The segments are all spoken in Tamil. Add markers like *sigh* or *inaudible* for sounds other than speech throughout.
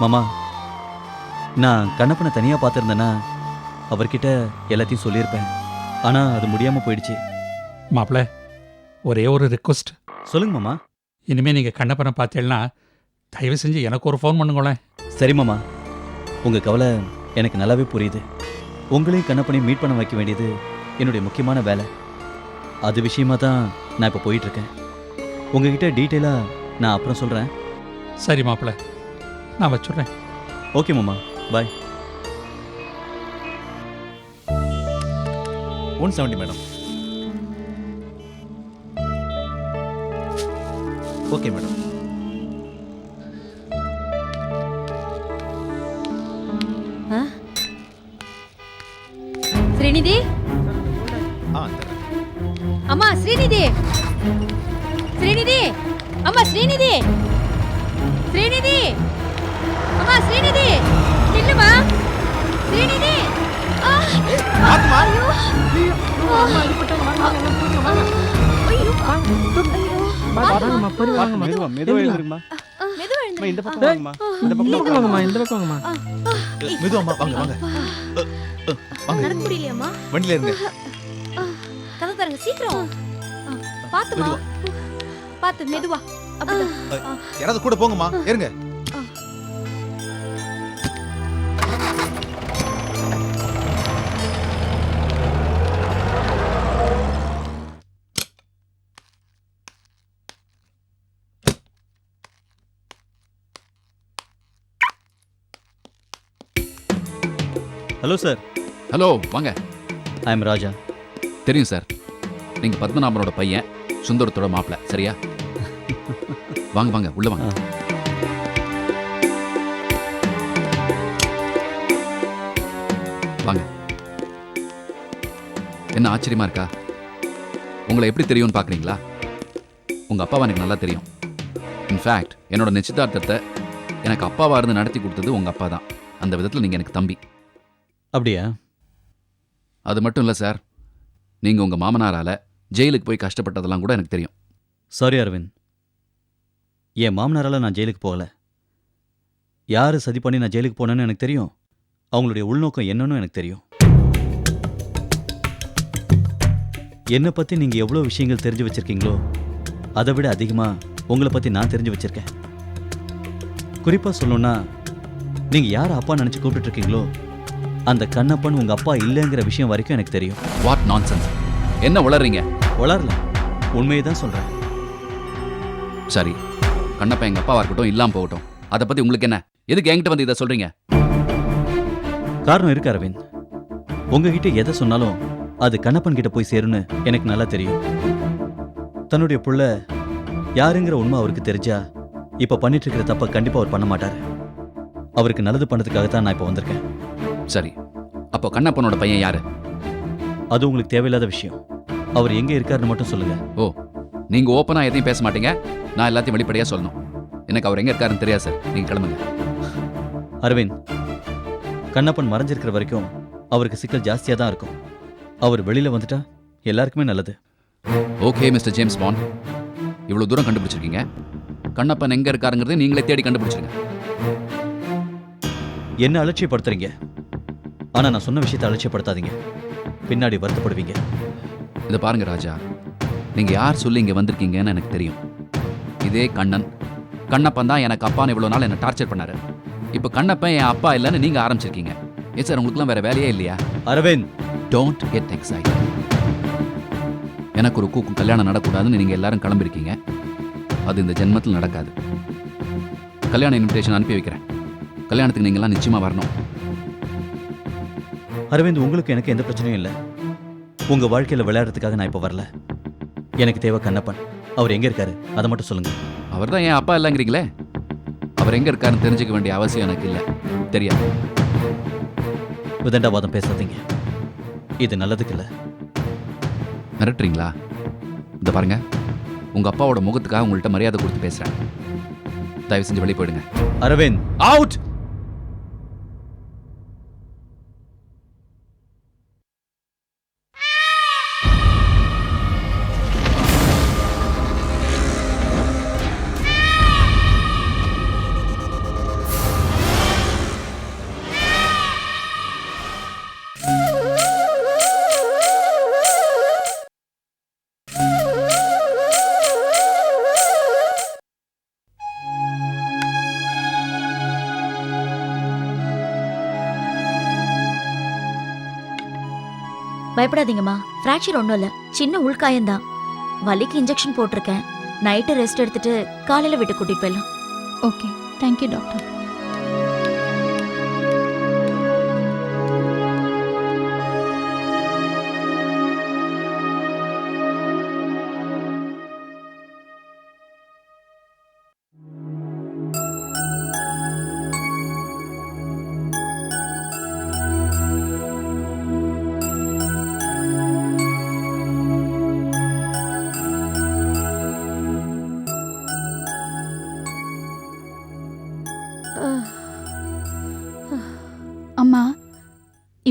மாமா நான் கண்ணப்பனை தனியாக பார்த்துருந்தேன்னா அவர்கிட்ட எல்லாத்தையும் சொல்லியிருப்பேன். ஆனால் அது முடியாமல் போயிடுச்சு. மாப்பிள்ள ஒரே ஒரு ரிக்வஸ்ட் சொல்லுங்க மாமா. இனிமே நீங்க கண்ணப்பனை பார்த்தீங்கன்னா தயவு செஞ்சு எனக்கு ஒரு ஃபோன் பண்ணுங்களேன். சரி மாமா உங்கள் கவலை எனக்கு நல்லாவே புரியுது. உங்களையும் கண்ணப்பனையும் மீட் பண்ண வைக்க வேண்டியது என்னுடைய முக்கியமான வேலை. அது விஷயமா தான் நான் இப்போ போயிட்டுருக்கேன் உங்ககிட்ட டீட்டெயிலாக நான் அப்புறம் சொல்கிறேன் சரி மாப்பிள்ள நான் வச்சுடுறேன் ஓகே மாமா bye one seventy madam okay madam Srinidhi? அம்மா ஸ்ரீநிதி! ஸ்ரீநிதி! அம்மா ஸ்ரீநிதி! ஸ்ரீநிதி! அம்மா ஸ்ரீநிதி நில்லுமா? ஸ்ரீநிதி! வாங்கம்மா. இந்த பக்கம் வாங்கம்மா இந்த பக்கம் வாங்கம்மா. இந்த பக்கம் வாங்கம்மா மெதுவாம்மா வாங்க வாங்க. வாங்க. நடக்க முடியலையாம்மா? வண்டியில இருங்க கதை தரங்க சீக்கிரம். பாத்துமா. பாத்து மெதுவா. யாராவது கூட போங்கம்மா. இருங்க ஹலோ சார் ஹலோ வாங்க. ஐ எம் ராஜா தெரியும் சார் நீங்க பத்மநாபனோட பையன் சுந்தரத்தோட மாப்பிள்ள சரியா? *laughs* வாங்க வாங்க உள்ள வாங்க. வாங்க. என்ன ஆச்சரியமா இருக்கா? உங்களை எப்படி தெரியும்னு பார்க்குறீங்களா உங்க அப்பாவை எனக்கு நல்லா தெரியும். இன்ஃபேக்ட் என்னோட நிச்சயதார்த்தத்தை எனக்கு அப்பாவா இருந்து நடத்தி கொடுத்தது உங்க அப்பா தான். அந்த விதத்தில் நீங்க எனக்கு தம்பி. அப்படியா? அது மட்டும் இல்லை சார். நீங்கள் உங்கள் மாமனாரால் ஜெயிலுக்கு போய் கஷ்டப்பட்டதெல்லாம் கூட எனக்கு தெரியும். சாரி அரவிந்த் என் மாமனாரால் நான் ஜெயிலுக்கு போகல. யார் சதி பண்ணி நான் ஜெயிலுக்கு போனேன்னு எனக்கு தெரியும். அவங்களுடைய உள்நோக்கம் என்னன்னு எனக்கு தெரியும். என்னை பற்றி நீங்கள் எவ்வளோ விஷயங்கள் தெரிஞ்சு வச்சிருக்கீங்களோ அதை விட அதிகமாக உங்களை பற்றி நான் தெரிஞ்சு வச்சிருக்கேன். குறிப்பாக சொல்லணும்னா நீங்கள் யார் அப்பா நினச்சி கூப்பிட்டு இருக்கீங்களோ அந்த கண்ணப்பன் உங்கள் அப்பா இல்லைங்கிற விஷயம் வரைக்கும் எனக்கு தெரியும். வாட் நான்சென்ஸ் என்ன உளறீங்க? வளரல உண்மையை தான் சொல்கிறேன் சரி. கண்ணப்பா எங்கள் அப்பாவா இருக்கட்டும் இல்லாமல் போகட்டும். அதை பற்றி உங்களுக்கு என்ன? எதுக்கு என்கிட்ட வந்து இதை சொல்கிறீங்க காரணம் இருக்கு அரவிந்த். உங்ககிட்ட எதை சொன்னாலும் அது கண்ணப்பன் கிட்ட போய் சேரும்னு எனக்கு நல்லா தெரியும். தன்னுடைய புள்ள யாருங்கிற உண்மை அவருக்கு தெரிஞ்சா இப்ப பண்ணிட்டு இருக்கிற தப்ப கண்டிப்பா அவர் பண்ண மாட்டாரு. அவருக்கு நல்லது பண்ணதுக்காக தான் நான் இப்ப வந்திருக்கேன். சரி. அப்போ கண்ணப்பனோட பையன் யாரு? அது உங்களுக்கு தேவையில்லாத விஷயம். அவர் எங்க இருக்காருன்னு மட்டும் சொல்லுங்க. ஓ நீங்கள் ஓப்பனாக எதையும் பேச மாட்டீங்க. நான் எல்லாத்தையும் வெளிப்படையாக சொல்லணும். எனக்கு அவர் எங்கே இருக்காருன்னு தெரியாது சார் நீங்கள் கிளம்புங்க. அரவிந்த் கண்ணப்பன் மறைஞ்சிருக்கிற வரைக்கும் அவருக்கு சிக்கல் ஜாஸ்தியா தான் இருக்கும். அவர் வெளியில வந்துட்டா எல்லாருக்குமே நல்லது. ஓகே மிஸ்டர் ஜேம்ஸ் பாண்ட் இவ்வளோ தூரம் கண்டுபிடிச்சிருக்கீங்க. கண்ணப்பன் எங்கே இருக்காருங்கிறதை நீங்களே தேடி கண்டுபிடிச்சிருங்க. என்ன அலட்சியப்படுத்துறீங்க? ஆனா நான் சொன்ன விஷயத்தை அலட்சியப்படுத்தாதீங்க. பின்னாடி வருத்தப்படுவீங்க. இதை பாருங்க ராஜா. நீங்கள் யார் சொல்லி இங்கே வந்திருக்கீங்கன்னு எனக்கு தெரியும். இதே கண்ணன். கண்ணப்பன் தான் எனக்கு அப்பான்னு இவ்வளோ நாள் என்னை டார்ச்சர் பண்ணாரு. இப்போ கண்ணப்பன் என் அப்பா இல்லைன்னு நீங்கள் ஆரம்பிச்சிருக்கீங்க. ஏன் சார் உங்களுக்குலாம் வேற வேலையே இல்லையா? அரவிந்த்! டோன்ட் கெட் எக்ஸைட் எனக்கு ஒரு கூக்கும் கல்யாணம் நடக்கூடாதுன்னு நீங்கள் எல்லாரும் கிளம்பிருக்கீங்க. அது இந்த ஜென்மத்தில் நடக்காது. கல்யாண இன்விடேஷன் அனுப்பி வைக்கிறேன். கல்யாணத்துக்கு நீங்கள்லாம் நிச்சயமாக வரணும். அரவிந்த் உங்களுக்கு எனக்கு எந்த பிரச்சனையும் இல்லை. உங்க வாழ்க்கையில விளையாடுறதுக்காக நான் இப்ப வரல. எனக்கு தேவை கண்ணப்பன். அவர் எங்க இருக்காரு? அதை மட்டும் சொல்லுங்க. அவர் தான் என் அப்பா இல்லைங்கிறீங்களே? அவர் எங்கே இருக்காருன்னு தெரிஞ்சுக்க வேண்டிய அவசியம் எனக்கு இல்லை. தெரியாது விதண்டாவாதம் பேசாதீங்க. இது நல்லதுக்கு இல்லை. மிரட்டுறீங்களா? இந்த பாருங்க. உங்க அப்பாவோட முகத்துக்காக உங்கள்கிட்ட மரியாதை கொடுத்து பேசுறேன். தயவு செஞ்சு வெளியே போயிடுங்க. அரவிந்த். அவுட் பயப்படாதீங்கம்மா. ஃப்ராக்சர் ஒன்றும் இல்லை. சின்ன உள்காயம்தான். வலிக்கு இன்ஜெக்ஷன் போட்டிருக்கேன். நைட்டு ரெஸ்ட் எடுத்துட்டு காலையில விட்டு கூட்டிட்டு போயிடலாம். ஓகே தேங்க்யூ டாக்டர்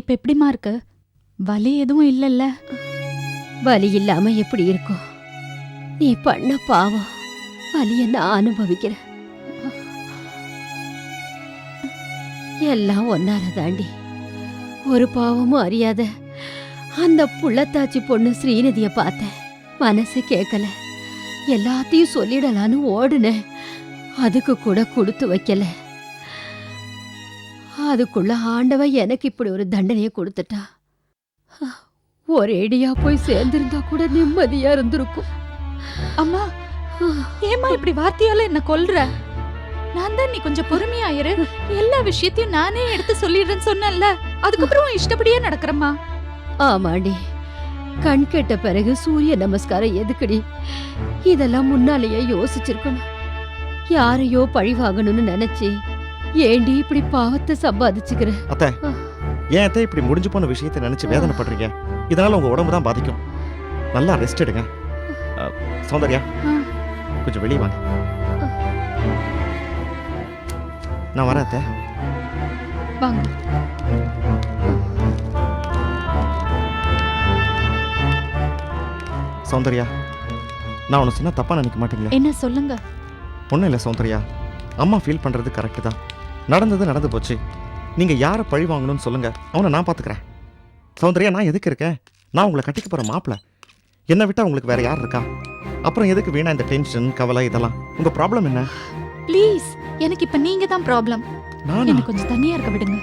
இப்ப எப்படிம்மா இருக்கு? வலி எதுவும் இல்லைல்ல. வலி இல்லாம எப்படி இருக்கும்? நீ பண்ண பாவம். வலிய நான் அனுபவிக்கிறேன் எல்லாம் ஒன்னால தாண்டி. ஒரு பாவமும் அறியாத அந்த புள்ளத்தாச்சி பொண்ணு ஸ்ரீநிதிய பார்த்தேன். மனசு கேட்கல. எல்லாத்தையும் சொல்லிடலான்னு ஓடுனேன். அதுக்கு கூட கொடுத்து வைக்கல. அதுக்குள்ள ஆண்டவன் எனக்கு இப்படி ஒரு தண்டனையை கொடுத்துட்டா. ஒரேடியா போய் சேர்ந்திருந்தா கூட நிம்மதியா இருந்திருக்கும். அம்மா ஏம்மா இப்படி வார்த்தையால என்ன கொல்ற? நான் தான் நீ கொஞ்சம் பொறுமையாயிரு எல்லா விஷயத்தையும் நானே எடுத்து சொல்லிடுறேன்னு சொன்னேன்ல. அதுக்கப்புறம் இஷ்டப்படியே நடக்கிறம்மா. ஆமாடி கண் கெட்ட பிறகு சூரிய நமஸ்காரம் எதுக்குடி? இதெல்லாம் முன்னாலேயே யோசிச்சிருக்கணும். யாரையோ பழி வாங்கணும்னு நினைச்சு ஏண்டி இப்படி பாவத்தை சம்பாதிச்சுக்கிற? அத்தை ஏன் அத்தை இப்படி முடிஞ்சு போன விஷயத்தை நினைச்சு வேதனைப்படுறீங்க? இதனால உங்க உடம்பு தான் பாதிக்கும். நல்லா ரெஸ்ட் எடுங்க. சௌந்தர்யா. கொஞ்சம் வெளியே வாங்க. நான் வரேன் அத்தை. வாங்க. சௌந்தர்யா நான் உன்னை சொன்னா தப்பா நினைக்க மாட்டீங்களே? என்ன சொல்லுங்க? ஒன்றும் இல்லை சௌந்தர்யா அம்மா ஃபீல் பண்றது கரெக்டு தான். நடந்தது நடந்து போச்சு. நீங்க யாரை பழி வாங்கணும்னு சொல்லுங்க. அவனை நான் பாத்துக்கிறேன். சௌந்தர்யா நான் எதுக்கு இருக்கேன்? நான் உங்களை கட்டிக்க போற மாப்பிள. என்னை விட்டா உங்களுக்கு வேற யார் இருக்கா? அப்புறம் எதுக்கு வீணா இந்த டென்ஷன் கவலை இதெல்லாம்? உங்க ப்ராப்ளம் என்ன? ப்ளீஸ் எனக்கு இப்ப நீங்க தான் ப்ராப்ளம் நானா? கொஞ்சம் தனியா இருக்க விடுங்க.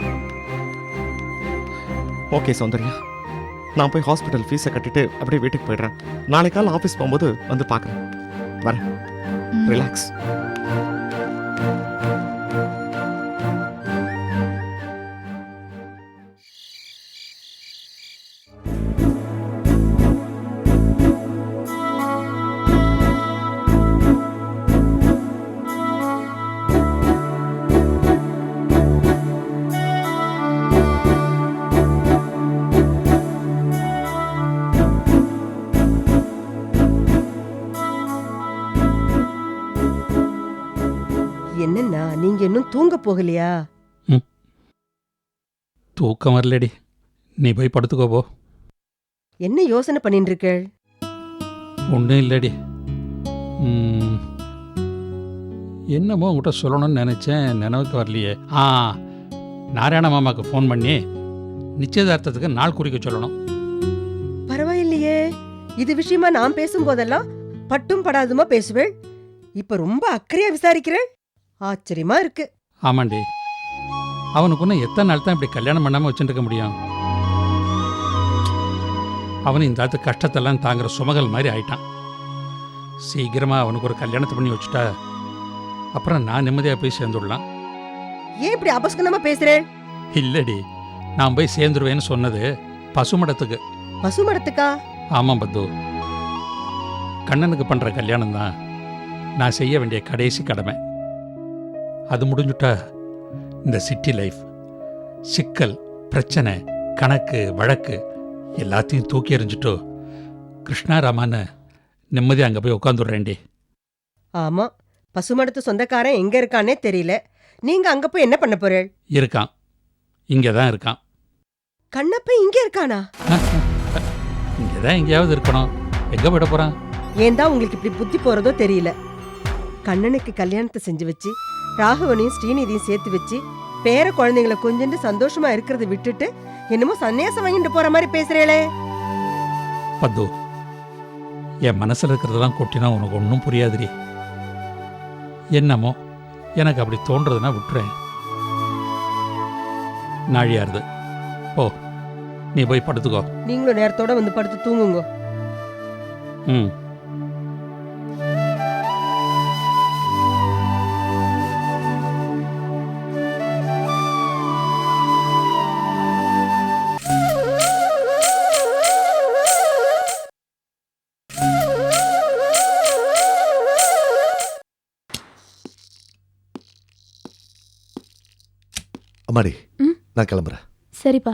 ஓகே சௌந்தர்யா. நான் போய் ஹாஸ்பிட்டல் ஃபீஸை கட்டிட்டு அப்படியே வீட்டுக்கு போயிடுறேன். நாளை காலை ஆஃபீஸ் போகும்போது வந்து பார்க்குறேன் ம். ரிலாக்ஸ் என்னண்ணா நீங்க இன்னும் தூங்க போகலையா? தூக்கம் வரலடி. நீ போய் படுத்துக்கோ போ. என்ன யோசனை பண்ணிட்டு இருக்க ஒன்றும் இல்லடி என்னமோ உங்கள்கிட்ட சொல்லணும்னு நினச்சேன் நினைவுக்கு வரலையே. ஆ நாராயண மாமாவுக்கு ஃபோன் பண்ணி நிச்சயதார்த்தத்துக்கு நாள் குறிக்க சொல்லணும். பரவாயில்லையே. இது விஷயமா நான் பேசும்போதெல்லாம் பட்டும் படாதுமா பேசுவேள்? இப்ப ரொம்ப அக்கறையா விசாரிக்கிறேன். ஆச்சரியமா இருக்கு. ஆமாண்டி. அவனுக்கு இன்னும் எத்தனை நாள் தான் இப்படி கல்யாணம் பண்ணாமல் வச்சுட்டு முடியும்? அவன் இந்த ஆத்து கஷ்டத்தெல்லாம் தாங்குற சுமகல் மாதிரி ஆயிட்டான். சீக்கிரமாக அவனுக்கு ஒரு கல்யாணத்தை பண்ணி வச்சுட்டா அப்புறம் நான் நிம்மதியாக போய் சேர்ந்துடலாம். ஏன் இப்படி அபஸ்கனமா பேசுறேன் இல்லடி நான் போய் சேர்ந்துருவேன்னு சொன்னது பசுமடத்துக்கு. பசுமரத்துக்கா ஆமாம் பத்து. கண்ணனுக்கு பண்ணுற கல்யாணம் தான் நான் செய்ய வேண்டிய கடைசி கடமை. அது முடிஞ்சுட்டா. இந்த சிட்டி லைஃப் சிக்கல் பிரச்சனை கணக்கு வழக்கு எல்லாத்தையும் தூக்கி எறிஞ்சிட்டோ கிருஷ்ணாராமான்னு நிம்மதியாக அங்கே போய் உட்காந்துடுறேன்டி ஆமா பசுமரத்து சொந்தக்காரன் எங்க இருக்கானே தெரியல. நீங்க அங்க போய் என்ன பண்ண போறேள் இருக்கான். இங்கே தான் இருக்கான். கண்ணப்ப இங்க இருக்கானா? இங்கே தான் எங்கேயாவது இருக்கணும். எங்கே விட போகிறான் ஏன் தான் உங்களுக்கு இப்படி புத்தி போறதோ தெரியல. கண்ணனுக்கு கல்யாணத்தை செஞ்சு வச்சு ராகவனையும் ஸ்ரீநிதியும் சேர்த்து வச்சு பேர குழந்தைங்களை கொஞ்சண்டு சந்தோஷமா இருக்கிறத விட்டுட்டு என்னமோ சன்னியாசம் வாங்கிட்டு போற மாதிரி பேசுறேளே பத்து என் மனசில் இருக்கிறதெல்லாம் கொட்டினா உனக்கு ஒன்றும் புரியாதுடி. என்னமோ எனக்கு அப்படி தோன்றதுன்னா விட்டுறேன். நாழியாருது ஓ நீ போய் படுத்துக்கோ. நீங்களும் நேரத்தோட வந்து படுத்து தூங்குங்க. ம். அம்மாடி ம்? நான் கிளம்புறேன். சரிப்பா.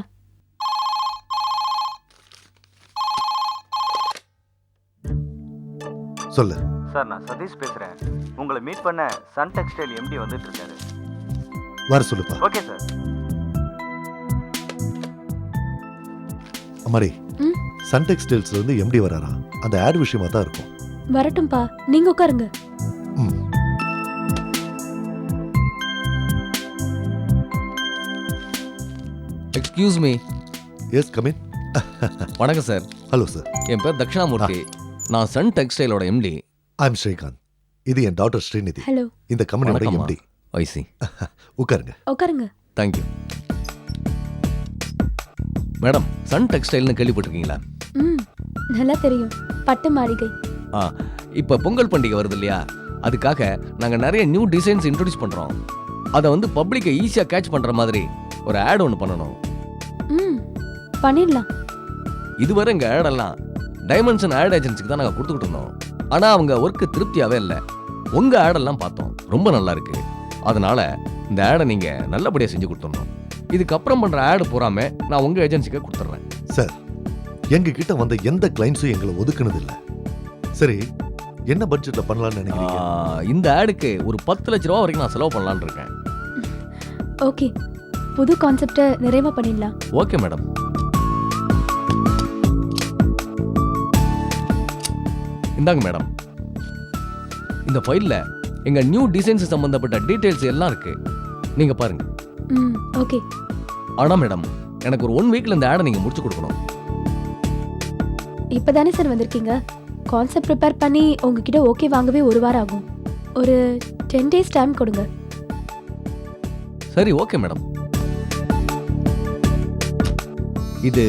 சொல்லு. சார் நான் சதீஷ் பேசுறேன். உங்களை மீட் பண்ண சன் டெக்ஸ்டைல் எம்டி வந்துட்டு இருக்காரு. வர சொல்லுப்பா. ஓகே சார் அம்மாடி ம்? சன் டெக்ஸ்டைல்ஸ்ல இருந்து எம்டி வராரா அந்த ஆட் விஷயமா தான் இருக்கும். வரட்டும்பா. நீங்க உட்காருங்க. Excuse me yes come in வணக்கம் சார் ஹலோ சார் என் பேர் தக்ஷணாமூர்த்தி நான் சன் டெக்ஸ்டைலோட எம்டி ஐ எம் ஸ்ரீகாந்த் இது என் டாக்டர் ஸ்ரீநிதி ஹலோ இந்த கம்பெனியோட. எம்டி ஐசி உட்காருங்க. உட்காருங்க. தேங்க்யூ மேடம் சன் டெக்ஸ்டைல்னு கேள்விப்பட்டிருக்கீங்களா? ம் நல்லா தெரியும். பட்டு மாளிகை. ஆ இப்போ பொங்கல் பண்டிகை வருது இல்லையா? அதுக்காக நாங்கள் நிறைய நியூ டிசைன்ஸ் இன்ட்ரடியூஸ் பண்ணுறோம் அதை வந்து பப்ளிக்கை ஈஸியாக கேட்ச் பண்ணுற மாதிரி ஒரு ஆட் ஒன்று பண்ணணும். பண்ணிடலாம். இதுவரை எங்கள் ஆடெல்லாம் டைமென்ஷன் ஆட் ஏஜென்சிக்கு தான் நாங்கள் கொடுத்துக்கிட்டு இருந்தோம். ஆனால் அவங்க ஒர்க்கு திருப்தியாகவே இல்லை. உங்கள் ஆடெல்லாம் பார்த்தோம். ரொம்ப நல்லா இருக்கு. அதனால இந்த ஆடை நீங்கள் நல்லபடியாக செஞ்சு கொடுத்துடணும். இதுக்கப்புறம் பண்ணுற ஆடு பூராமே நான் உங்கள் ஏஜென்சிக்கு கொடுத்துட்றேன். சார் எங்க கிட்ட வந்த எந்த கிளைண்ட்ஸும் எங்களை ஒதுக்குனது இல்ல சரி என்ன பட்ஜெட்ல பண்ணலாம்னு நினைக்கிறீங்க? இந்த ஆடுக்கு ஒரு பத்து லட்ச ரூபா வரைக்கும் நான் செலவு பண்ணலான்னு இருக்கேன். ஓகே. புது கான்செப்டை நிறைவா பண்ணிடலாம். ஓகே மேடம் இந்தாங்க மேடம். இந்த ஃபைலில் எங்கள் நியூ டிசைன்ஸ் சம்மந்தப்பட்ட டீட்டெயில்ஸ் எல்லாம் இருக்கு. நீங்கள் பாருங்க. ம் ஓகே ஆனால் மேடம் எனக்கு ஒரு ஒன் வீக்கில் இந்த ஆடை நீங்கள் முடிச்சு கொடுக்கணும். இப்போதானே சார் வந்திருக்கீங்க? கான்செப்ட் ப்ரிப்பேர் பண்ணி உங்ககிட்ட ஓகே வாங்கவே ஒரு வாரம் ஆகும். ஒரு டென் டேஸ் டைம் கொடுங்க. சரி ஓகே மேடம். இது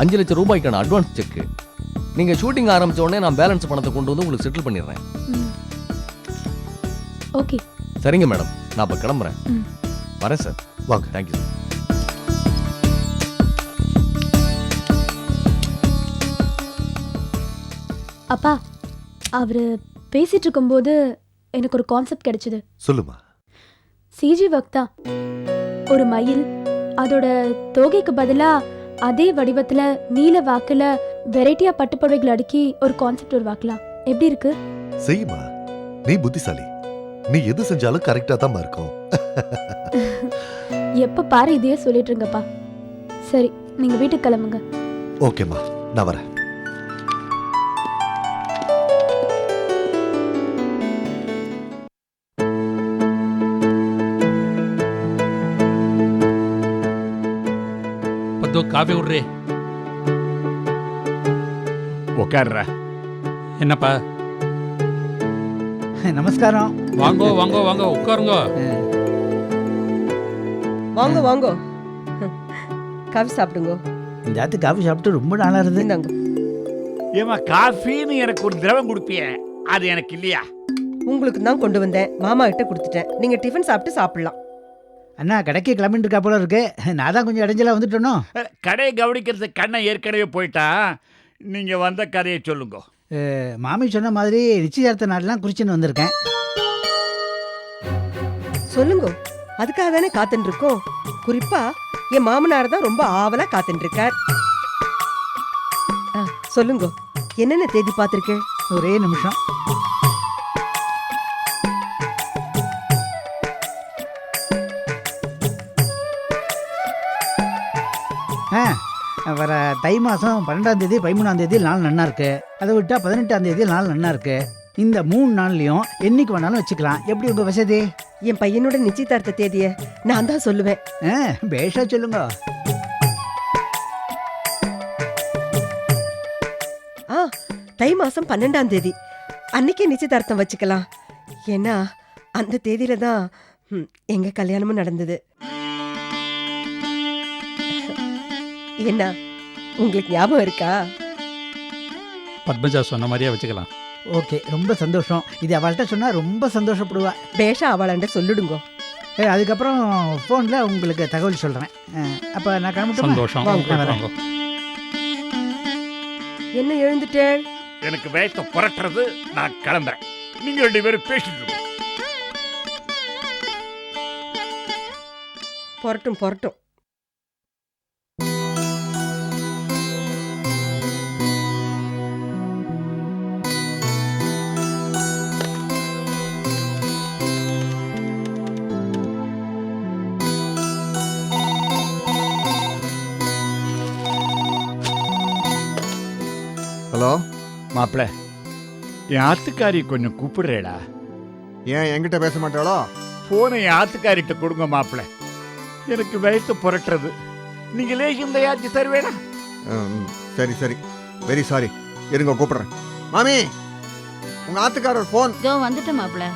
அஞ்சு லட்சம் ரூபாய்க்கான அட்வான்ஸ் செக்கு நீங்கள் ஷூட்டிங் ஆரம்பிச்ச உடனே நான் பேலன்ஸ் பணத்தை கொண்டு வந்து உங்களுக்கு செட்டில் பண்ணிடுறேன். ஓகே. சரிங்க மேடம் நான் இப்போ கிளம்புறேன். வரேன் சார் வாங்க. தேங்க்யூ சார் அப்பா அவர் பேசிட்டு இருக்கும்போது எனக்கு ஒரு கான்செப்ட் கிடைச்சது. சொல்லுமா? சிஜி ஒர்க் தான் ஒரு மயில் அதோட தோகைக்கு பதிலா அதே வடிவத்துல நீல வாக்குல வெரைட்டியா பட்டுப்புடவைகள் அடுக்கி ஒரு கான்செப்ட் உருவாக்கலாம். எப்படி இருக்கு? செய்யுமா? நீ புத்திசாலி. நீ எது செஞ்சாலும் கரெக்டா தான் இருக்கும். *laughs* எப்ப பாரு இதையே சொல்லிட்டு இருங்கப்பா. சரி நீங்க வீட்டுக்கு கிளம்புங்க. ஓகேம்மா நான் வரேன். பத்தோ காஃபி விட்றே உட்கார்ற. என்னப்பா? நமஸ்காரம். வாங்கோ வாங்கோ வாங்கோ உட்காருங்கோ. வாங்க வாங்க. காஃபி சாப்பிடுங்க. இந்த ஆத்து காஃபி சாப்பிட்டு ரொம்ப நாளா இருந்து இந்தாங்க. ஏமா காஃபின்னு எனக்கு ஒரு திரவம் கொடுப்பிய. அது எனக்கு இல்லையா? உங்களுக்கு தான் கொண்டு வந்தேன். மாமா கிட்ட கொடுத்துட்டேன். நீங்க டிஃபன் சாப்பிட்டு சாப்பிடலாம். அண்ணா கடைக்கு கிளம்பிட்டு இருக்கா போல இருக்கு. நான் தான் கொஞ்சம் இடைஞ்சலா வந்துட்டேனோ? கடையை கவனிக்கிறது கண்ணை ஏற்கனவே போயிட்டா. நீங்க வந்த கதையை சொல்லுங்க. மாமி சொன்ன மாதிரி நிச்சயதார்த்த நாள்லாம் குறிச்சுன்னு வந்திருக்கேன். சொல்லுங்க. அதுக்காக தானே காத்துட்டு இருக்கோம் குறிப்பா என் மாமனார் தான் ரொம்ப ஆவலா காத்துட்டு இருக்கார் ஆ, சொல்லுங்க. என்னென்ன தேதி பார்த்திருக்கேன் ஒரே நிமிஷம். ஆ வர தை மாதம் பன்னெண்டாம் தேதி பதிமூணாம் தேதி நாள் நன்னா இருக்கு. அதை விட்டா பதினெட்டாம் தேதி நாள் நன்னா இருக்கு. இந்த மூணு நாள்லயும் என்னைக்கு வேணாலும் வச்சுக்கலாம். எப்படி உங்க வசதி? என் பையனோட நிச்சயதார்த்த தேதிய நான் தான் சொல்லுவேன். ஆ பேஷா சொல்லுங்க. ஆ தை மாசம் பன்னெண்டாம் தேதி. அன்னைக்கே நிச்சயதார்த்தம் வச்சுக்கலாம். ஏன்னா அந்த தேதியில தான் ம், எங்க கல்யாணமும் நடந்தது. என்ன உங்களுக்கு ஞாபகம் இருக்கா? பத்மஜா சொன்ன மாதிரியே வச்சுக்கலாம். ஓகே ரொம்ப சந்தோஷம். இது அவள்கிட்ட சொன்னால் ரொம்ப சந்தோஷப்படுவா. பேஷா அவளாண்ட சொல்லிடுங்கோ. ஏ, அதுக்கப்புறம் ஃபோனில் உங்களுக்கு தகவல் சொல்கிறேன் அப்போ நான். வாங்க. என்ன எழுந்துட்டேள்? எனக்கு வயத்தை புரட்டுறது நான் கிளம்புறேன். நீங்க ரெண்டு பேரும் பேசிட்டு. புரட்டும் புரட்டும். மாப்பிள. என் ஆத்துக்காரி கொஞ்சம் கூப்பிடுறேடா. ஏன் என்கிட்ட பேச மாட்டாளோ? போனை என் ஆத்துக்காரிட்ட கொடுங்க மாப்பிள. எனக்கு வயத்தை புரட்டுறது. நீங்க லேசியம் தயாரிச்சு தருவேடா ம், சரி சரி. Very sorry. இருங்க கூப்பிடுறேன். மாமி உங்க ஆத்துக்காரர் ஃபோன். இதோ வந்துட்டேன் மாப்பிள்ள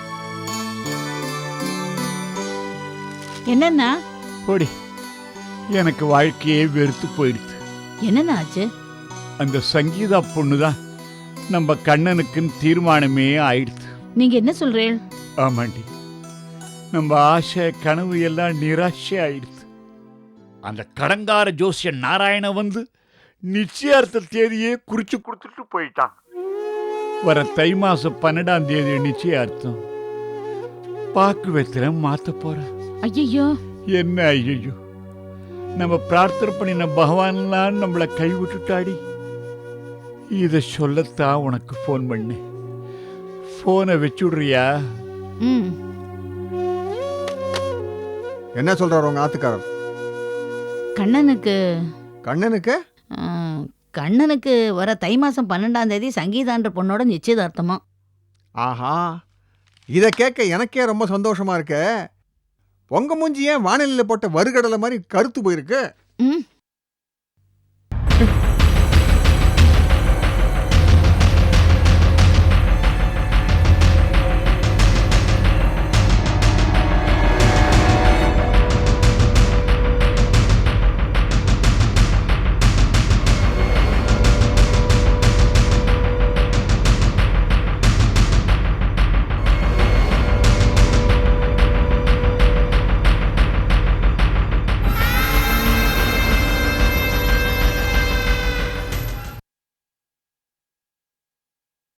என்னன்னா போடி. எனக்கு வாழ்க்கையே வெறுத்து போயிடுது. என்னண்ணா ஆச்சு? அந்த சங்கீதா பொண்ணு தான் நம்ம கண்ணனுக்குன்னு தீர்மானமே ஆயிடுது நீங்க என்ன சொல்றீள்? ஆமாண்டி. நம்ம ஆசை கனவு எல்லாம் நிராசை ஆயிடுது அந்த கடங்கார ஜோசியன் நாராயண வந்து நிச்சயார்த்த தேதியே குறிச்சு கொடுத்துட்டு போயிட்டான். வர தை மாசம் பன்னெண்டாம் தேதி நிச்சயார்த்தம். பாக்கு வெத்தில மாத்த போறேன் ஐயோ என்ன ஐயோ நம்ம பிரார்த்தனை பண்ணின பகவான்லாம் நம்மளை கை விட்டுட்டாடி இதை சொல்லத்தான் உனக்கு ஃபோன் பண்ணேன் ஃபோனை வச்சுடுறியா? ம். என்ன சொல்றாரு உங்க ஆத்துக்காரர்? கண்ணனுக்கு கண்ணனுக்கு? ஆ, கண்ணனுக்கு வர தை மாசம் பன்னெண்டாம் தேதி சங்கீதான்ற பொண்ணோட நிச்சயதார்த்தமா. ஆஹா இதை கேட்க எனக்கே ரொம்ப சந்தோஷமா இருக்கு. உங்க மூஞ்சி ஏன் வானிலையில போட்ட வறுகடலை மாதிரி கருத்து போயிருக்கு? ம்.